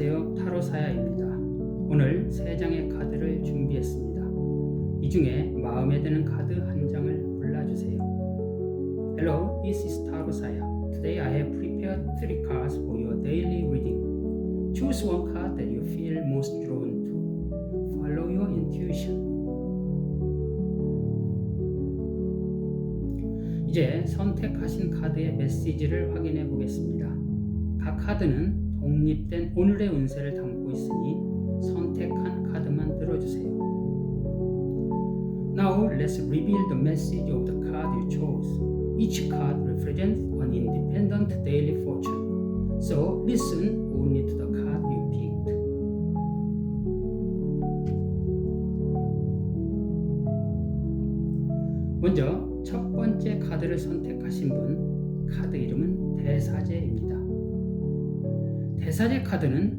안녕하세요. 타로사야입니다. 오늘 세 장의 카드를 준비했습니다. 이 중에 마음에 드는 카드 한 장을 골라주세요. Hello, this is Tarot Saya. Today I have prepared three cards for your daily reading. Choose one card that you feel most drawn to. Follow your intuition. 이제 선택하신 카드의 메시지를 확인해 보겠습니다. 각 카드는 독립된 오늘의 운세를 담고 있으니 선택한 카드만 들어주세요. Now let's reveal the message of the card you chose. Each card represents an independent daily fortune. So listen only to the card you picked. 먼저 첫 번째 카드를 선택하신 분 카드 이름은 대사제입니다. 대사제 카드는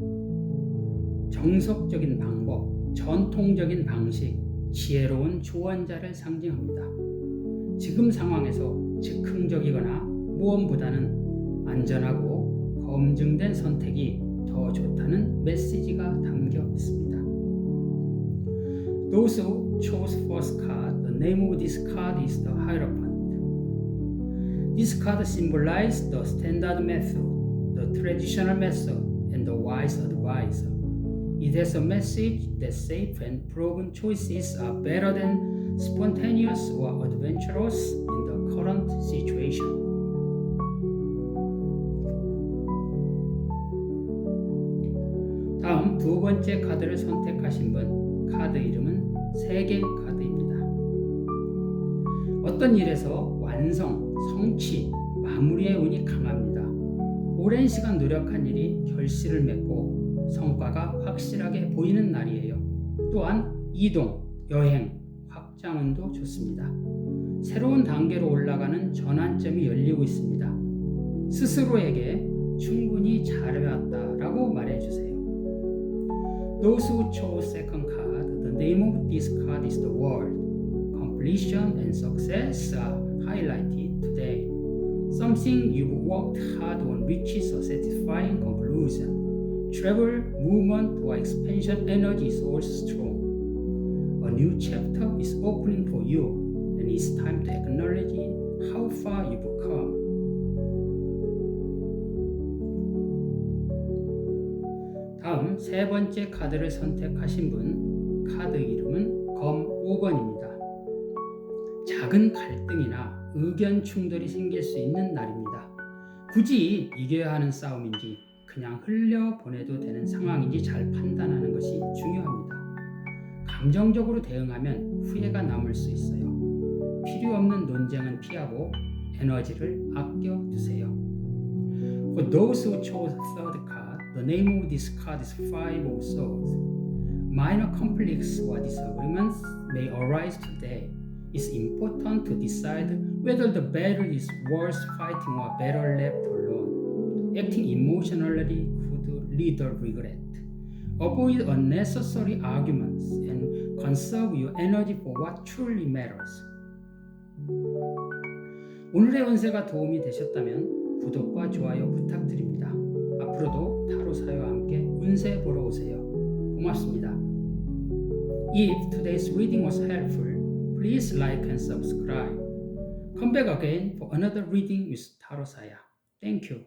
정석적인 방법, 전통적인 방식, 지혜로운 조언자를 상징합니다. 지금 상황에서 즉흥적이거나 무언보다는 안전하고 검증된 선택이 더 좋다는 메시지가 담겨 있습니다. Those who chose first card, the name of this card is the Hierophant. This card symbolizes the standard method, traditional method, and the wise advisor. It has a message that safe and proven choices are better than spontaneous or adventurous in the current situation. 다음 두 번째 카드를 선택하신 분 카드 이름은 세계 카드입니다. 어떤 일에서 완성, 성취, 마무리의 운이 강합니다. 오랜 시간 노력한 일이 결실을 맺고 성과가 확실하게 보이는 날이에요. 또한 이동, 여행, 확장운도 좋습니다. 새로운 단계로 올라가는 전환점이 열리고 있습니다. 스스로에게 충분히 잘해왔다라고 말해주세요. Those who chose second card, the name of this card is the world. Completion and success are highlighted today. Something you've worked hard on reaches a satisfying conclusion. Travel, movement, or expansion energy is also strong. A new chapter is opening for you, and it's time to acknowledge how far you've come. 다음 세 번째 카드를 선택하신 분 카드 이름은 검 5번입니다. 작은 갈등이나 의견 충돌이 생길 수 있는 날입니다. 굳이 이겨야 하는 싸움인지 그냥 흘려 보내도 되는 상황인지 잘 판단하는 것이 중요합니다. 감정적으로 대응하면 후회가 남을 수 있어요. 필요 없는 논쟁은 피하고 에너지를 아껴 두세요. For those who chose third card, the name of this card is Five of Swords. Minor conflicts or disagreements may arise today. It's important to decide whether the battle is worth fighting or better left alone. Acting emotionally could lead to regret. Avoid unnecessary arguments and conserve your energy for what truly matters. 오늘의 운세가 도움이 되셨다면 구독과 좋아요 부탁드립니다. 앞으로도 타로사와 함께 운세 보러 오세요. 고맙습니다. If today's reading was helpful, please like and subscribe. Come back again for another reading with Tarot Saya. Thank you.